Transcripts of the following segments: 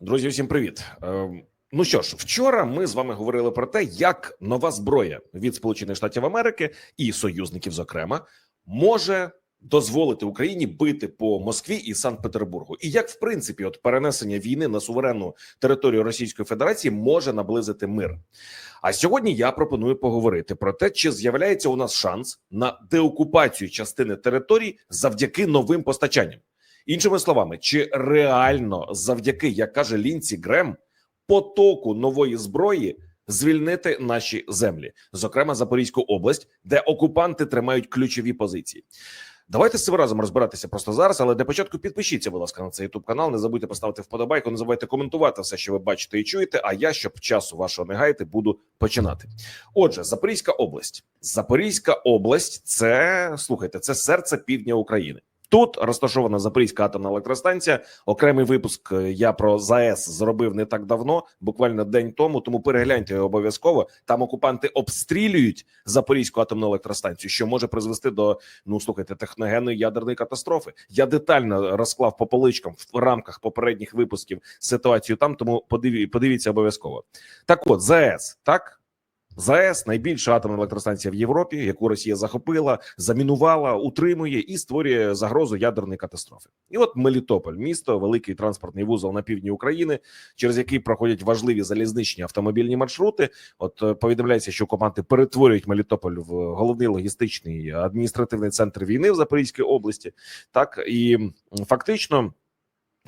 Друзі, всім привіт. Е, Ну що ж, вчора ми з вами говорили про те, як нова зброя від Сполучених Штатів Америки і союзників, зокрема, може дозволити Україні бити по Москві і Санкт-Петербургу, і як в принципі, от перенесення війни на суверенну територію Російської Федерації може наблизити мир. А сьогодні я пропоную поговорити про те, чи з'являється у нас шанс на деокупацію частини територій завдяки новим постачанням. Іншими словами, чи реально завдяки, як каже Лінці Грем, потоку нової зброї звільнити наші землі, зокрема Запорізьку область, де окупанти тримають ключові позиції. Давайте з цим разом розбиратися просто зараз. Але для початку підпишіться, будь ласка, на цей youtube канал. Не забудьте поставити вподобайку, не забудьте коментувати все, що ви бачите і чуєте. А я, щоб часу вашого не гаяти, буду починати. Отже, Запорізька область. Запорізька область це слухайте, це серце півдня України. Тут розташована Запорізька атомна електростанція. Окремий випуск е, я про ЗАЕС зробив не так давно, буквально день тому. Тому перегляньте його обов'язково. Там окупанти обстрілюють Запорізьку атомну електростанцію, що може призвести до ну слухайте техногенної ядерної катастрофи. Я детально розклав по поличкам в рамках попередніх випусків ситуацію там. Тому подиві, подивіться обов'язково. Так, от ЗАЕС, так. ЗАЕС найбільша атомна електростанція в Європі, яку Росія захопила, замінувала, утримує і створює загрозу ядерної катастрофи. І от Мелітополь, місто, великий транспортний вузол на півдні України, через який проходять важливі залізничні автомобільні маршрути. От е, повідомляється, що окупанти перетворюють Мелітополь в головний логістичний адміністративний центр війни в Запорізькій області. Так і фактично.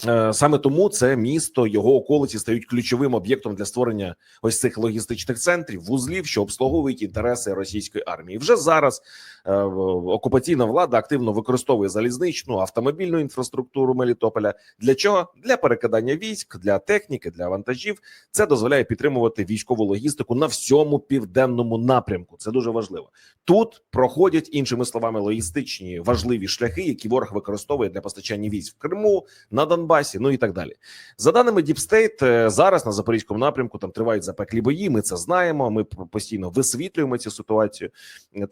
Е, Саме тому це місто, його околиці стають ключовим об'єктом для створення ось цих логістичних центрів, вузлів, що обслуговують інтереси російської армії. Вже зараз е, окупаційна влада активно використовує залізничну автомобільну інфраструктуру Мелітополя. Для чого? Для перекидання військ, для техніки, для вантажів. Це дозволяє підтримувати військову логістику на всьому південному напрямку. Це дуже важливо. Тут проходять іншими словами логістичні важливі шляхи, які ворог використовує для постачання військ в Криму, на Донбасі, ну і так далі. За даними Діпстейт, зараз на запорізькому напрямку там тривають запеклі бої. Ми це знаємо. Ми постійно висвітлюємо цю ситуацію.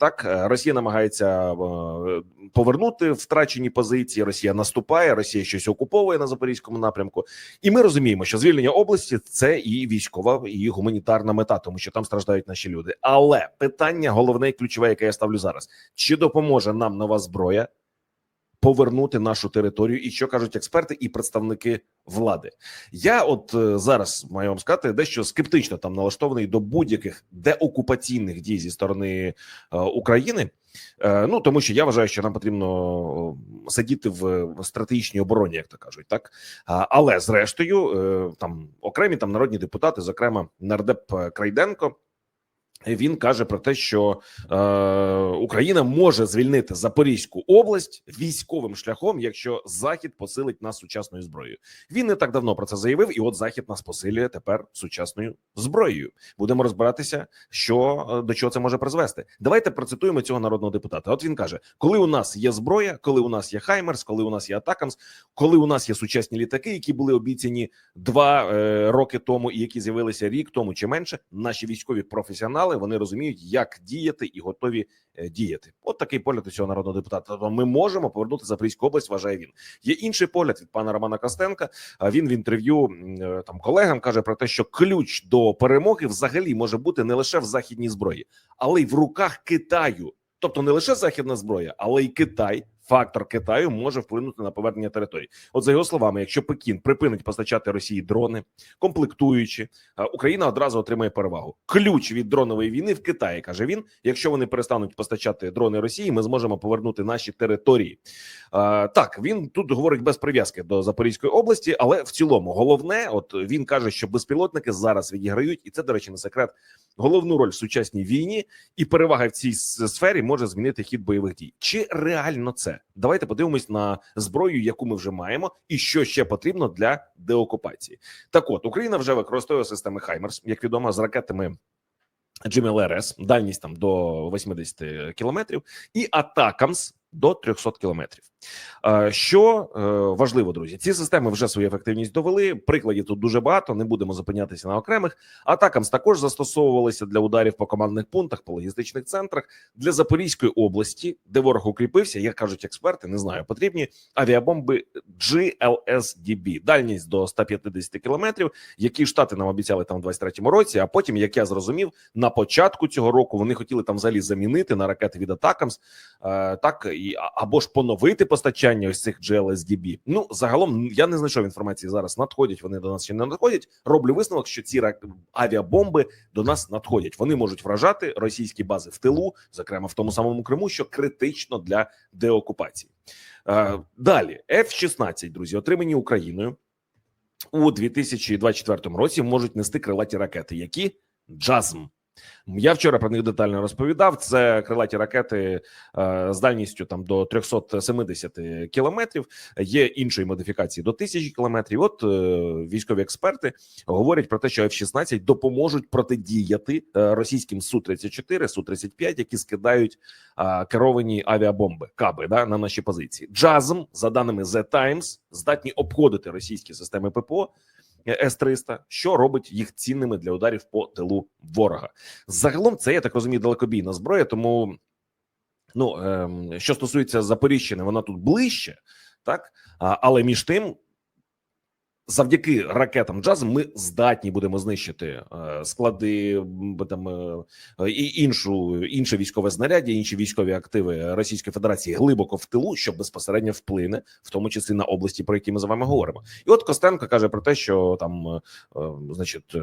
Так е, Росія намагається е, повернути втрачені позиції. Росія наступає, Росія щось окуповує на запорізькому напрямку, і ми розуміємо, що звільнення області це і військова, і гуманітарна мета, тому що там страждають наші люди. Але питання головне і ключове, яке я ставлю зараз: чи допоможе нам нова зброя? Повернути нашу територію, і що кажуть експерти і представники влади. Я от е, зараз маю вам сказати дещо скептично там налаштований до будь-яких деокупаційних дій зі сторони е, України. Е, ну тому що я вважаю, що нам потрібно сидіти в стратегічній обороні, як то кажуть, так але зрештою, там окремі там народні депутати, зокрема нардеп Крайденко. Він каже про те, що е, Україна може звільнити Запорізьку область військовим шляхом, якщо Захід посилить нас сучасною зброєю. Він не так давно про це заявив, і от Захід нас посилює тепер сучасною зброєю. Будемо розбиратися, що е, до чого це може призвести. Давайте процитуємо цього народного депутата. От він каже: коли у нас є зброя, коли у нас є Хаймерс, коли у нас є Атакамс, коли у нас є сучасні літаки, які були обіцяні два е, роки тому, і які з'явилися рік тому чи менше, наші військові професіонали вони розуміють, як діяти і готові е, діяти. От такий погляд у цього народного депутата. Тобто ми можемо повернути Запорізьку область. Вважає він. Є інший погляд від пана Романа Костенка. Він в інтерв'ю е, там колегам каже про те, що ключ до перемоги взагалі може бути не лише в західній зброї, але й в руках Китаю. Тобто не лише західна зброя, але й Китай. Фактор Китаю може вплинути на повернення територій. От за його словами, якщо Пекін припинить постачати Росії дрони, комплектуючі, Україна одразу отримає перевагу. Ключ від дронової війни в Китаї каже він. Якщо вони перестануть постачати дрони Росії, ми зможемо повернути наші території. А, так він тут говорить без прив'язки до Запорізької області, але в цілому головне, от він каже, що безпілотники зараз відіграють, і це до речі, не секрет. Головну роль в сучасній війні і перевага в цій сфері може змінити хід бойових дій. Чи реально це? Давайте подивимось на зброю, яку ми вже маємо, і що ще потрібно для деокупації. Так, от Україна вже використовує системи Хаймерс, як відомо, з ракетами. GML-РС, дальність там до 80 кілометрів, і Атакамс до 300 кілометрів. Е, Що е, важливо, друзі, ці системи вже свою ефективність довели. Прикладів тут дуже багато. Не будемо зупинятися на окремих. Атакамс також застосовувалися для ударів по командних пунктах, по логістичних центрах для Запорізької області, де ворог укріпився. Як кажуть експерти, не знаю, потрібні авіабомби GLSDB, дальність до 150 кілометрів, які штати нам обіцяли там в 23-му році. А потім, як я зрозумів, на початку цього року вони хотіли там взагалі замінити на ракети від Атакамс, е, так або ж поновити постачання ось цих GLSDB. Ну загалом я не знайшов інформації зараз. Надходять вони до нас чи не надходять. Роблю висновок, що ці авіабомби до нас надходять. Вони можуть вражати російські бази в тилу, зокрема в тому самому Криму, що критично для деокупації. Е, Далі F-16, друзі, отримані Україною у 2024 році, можуть нести крилаті ракети, які джазм. Я вчора про них детально розповідав. Це крилаті ракети е, з дальністю там до 370 кілометрів. Є іншої модифікації до 1000 кілометрів. От е, військові експерти говорять про те, що F-16 допоможуть протидіяти е, російським су 34 су 35 які скидають керовані авіабомби каби да на наші позиції. Джазм, за даними The Times, здатні обходити російські системи ППО. С-300, що робить їх цінними для ударів по тилу ворога. Загалом це я так розумію, далекобійна зброя. Тому ну ем, що стосується Запоріжжя, вона тут ближче, так але між тим. Завдяки ракетам джаз ми здатні будемо знищити е, склади там е, і іншу інше військове знаряддя, інші військові активи Російської Федерації глибоко в тилу, що безпосередньо вплине, в тому числі на області, про які ми з вами говоримо. І от Костенко каже про те, що там, е, значить,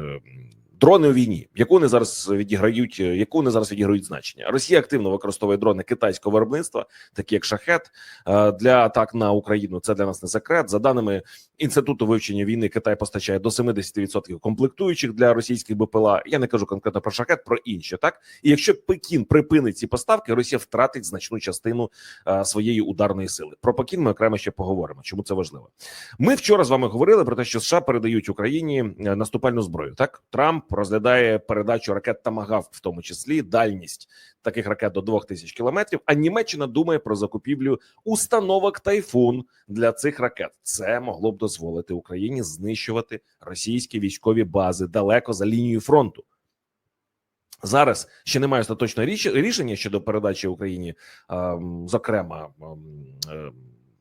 дрони у війні, яку вони зараз відіграють, е, яку вони зараз відіграють значення. Росія активно використовує дрони китайського виробництва, такі як шахет, е, для атак на Україну. Це для нас не секрет. За даними інституту вивчення війни, Китай постачає до 70% комплектуючих для російських БПЛА. Я не кажу конкретно про шахет, про інші. Так і якщо Пекін припинить ці поставки, Росія втратить значну частину е, своєї ударної сили. Про Пекін ми окремо ще поговоримо. Чому це важливо? Ми вчора з вами говорили про те, що США передають Україні наступальну зброю. Так Трамп розглядає передачу ракет Тамагав, в тому числі дальність таких ракет до 2000 кілометрів. А Німеччина думає про закупівлю установок Тайфун для цих ракет. Це могло б дозволити Україні знищувати російські військові бази далеко за лінією фронту. Зараз ще немає остаточного рішення щодо передачі Україні, ем, зокрема. ем, ем,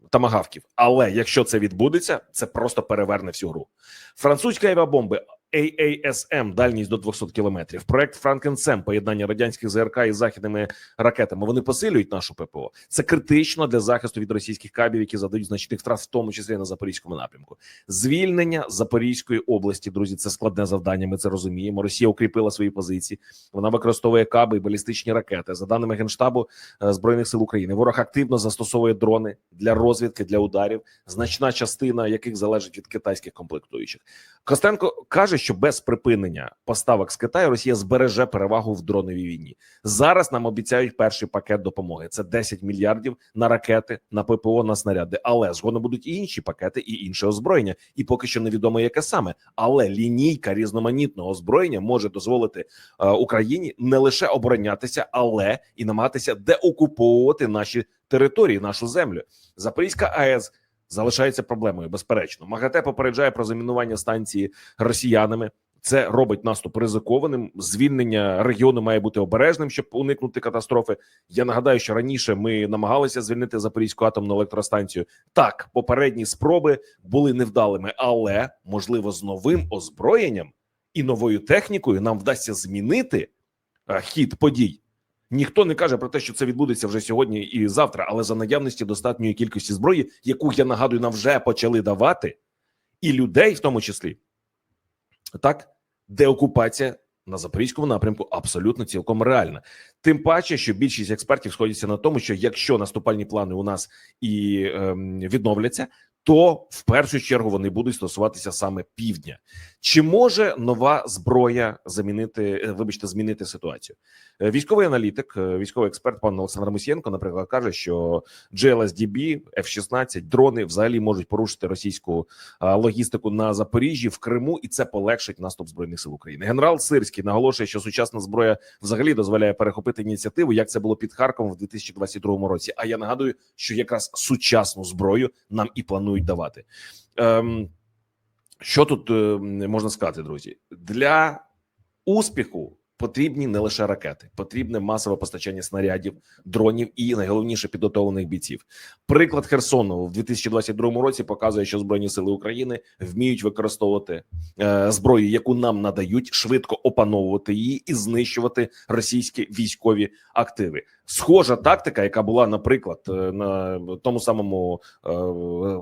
Тамагавків, але якщо це відбудеться, це просто переверне всю гру. Французькі авіабомби AASM, дальність до 200 кілометрів. Проект Франкенсем, поєднання радянських ЗРК із західними ракетами. Вони посилюють нашу ППО. Це критично для захисту від російських кабів, які задають значних втрат, в тому числі на запорізькому напрямку. Звільнення Запорізької області, друзі, це складне завдання. Ми це розуміємо. Росія укріпила свої позиції. Вона використовує каби і балістичні ракети. За даними генштабу е, збройних сил України, ворог активно застосовує дрони для розвідки, для ударів, значна частина яких залежить від китайських комплектуючих. Костенко каже, що без припинення поставок з Китаю Росія збереже перевагу в дроновій війні. Зараз нам обіцяють перший пакет допомоги. Це 10 мільярдів на ракети, на ППО, на снаряди. Але згодом будуть і інші пакети, і інше озброєння. І поки що невідомо, яке саме. Але лінійка різноманітного озброєння може дозволити е, Україні не лише оборонятися, але і намагатися деокуповувати наші території, нашу землю. Запорізька АЕС залишається проблемою. Безперечно, МАГАТЕ попереджає про замінування станції росіянами. Це робить наступ ризикованим. Звільнення регіону має бути обережним, щоб уникнути катастрофи. Я нагадаю, що раніше ми намагалися звільнити Запорізьку атомну електростанцію. Так, попередні спроби були невдалими, але можливо з новим озброєнням і новою технікою нам вдасться змінити е, хід подій. Ніхто не каже про те, що це відбудеться вже сьогодні і завтра, але за наявності достатньої кількості зброї, яку я нагадую, нам вже почали давати, і людей, в тому числі, так, деокупація на запорізькому напрямку абсолютно цілком реальна. Тим паче, що більшість експертів сходяться на тому, що якщо наступальні плани у нас і ем, відновляться, то в першу чергу вони будуть стосуватися саме півдня. Чи може нова зброя замінити, е, вибачте, змінити ситуацію? Е, Військовий аналітик, е, військовий експерт пан Олександр Мусієнко, наприклад, каже, що GLSDB, F-16, дрони взагалі можуть порушити російську логістику на Запоріжжі в Криму, і це полегшить наступ збройних сил України. Генерал Сирський наголошує, що сучасна зброя взагалі дозволяє перехопити ініціативу, як це було під Харковом в 2022 році. А я нагадую, що якраз сучасну зброю нам і планують давати. Ем, що тут е, можна сказати, друзі? Для успіху потрібні не лише ракети, потрібне масове постачання снарядів, дронів і найголовніше підготовлених бійців. Приклад Херсону в 2022 році показує, що збройні сили України вміють використовувати е, зброю, яку нам надають, швидко опановувати її і знищувати російські військові активи. Схожа тактика, яка була, наприклад, е, на тому самому е,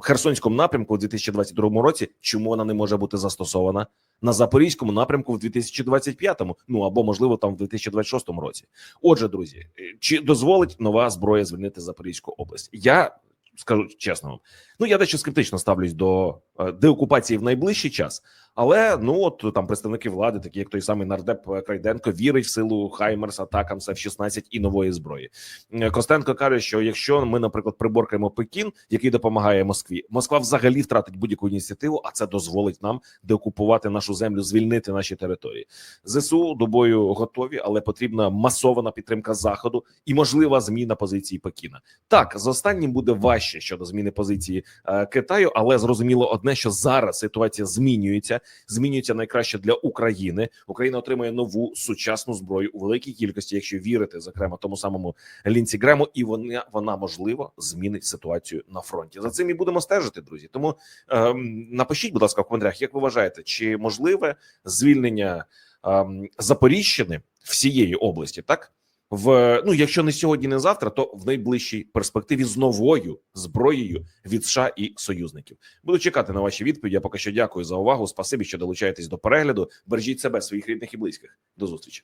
Херсонському напрямку у 2022 році, чому вона не може бути застосована на запорізькому напрямку в 2025-му, ну або можливо там в 2026 році. Отже, друзі, е, чи дозволить нова зброя звільнити Запорізьку область? Я скажу чесно ну я дещо скептично ставлюсь до деокупації в найближчий час, але ну от там представники влади, такі як той самий нардеп е, Крайденко, вірить в силу Хаймерс, Атакамс, F-16 і нової зброї. Е, Костенко каже, що якщо ми, наприклад, приборкаємо Пекін, який допомагає Москві, Москва взагалі втратить будь-яку ініціативу, а це дозволить нам деокупувати нашу землю, звільнити наші території. Зсу до бою готові, але потрібна масована підтримка заходу і можлива зміна позиції Пекіна. Так з останнім буде важче щодо зміни позиції е, Китаю, але зрозуміло одне, що зараз ситуація змінюється, змінюється найкраще для України. Україна отримує нову сучасну зброю у великій кількості, якщо вірити, зокрема тому самому Лінці Грему, і вона вона можливо змінить ситуацію на фронті. За цим і будемо стежити, друзі. Тому ем, напишіть, будь ласка, в коментарях, як ви вважаєте, чи можливе звільнення ем, Запоріжжяни всієї області, так в ну, якщо не сьогодні, не завтра, то в найближчій перспективі з новою зброєю від США і союзників. Буду чекати на ваші відповіді. Я поки що дякую за увагу. Спасибі, що долучаєтесь до перегляду. Бережіть себе, своїх рідних і близьких. До зустрічі.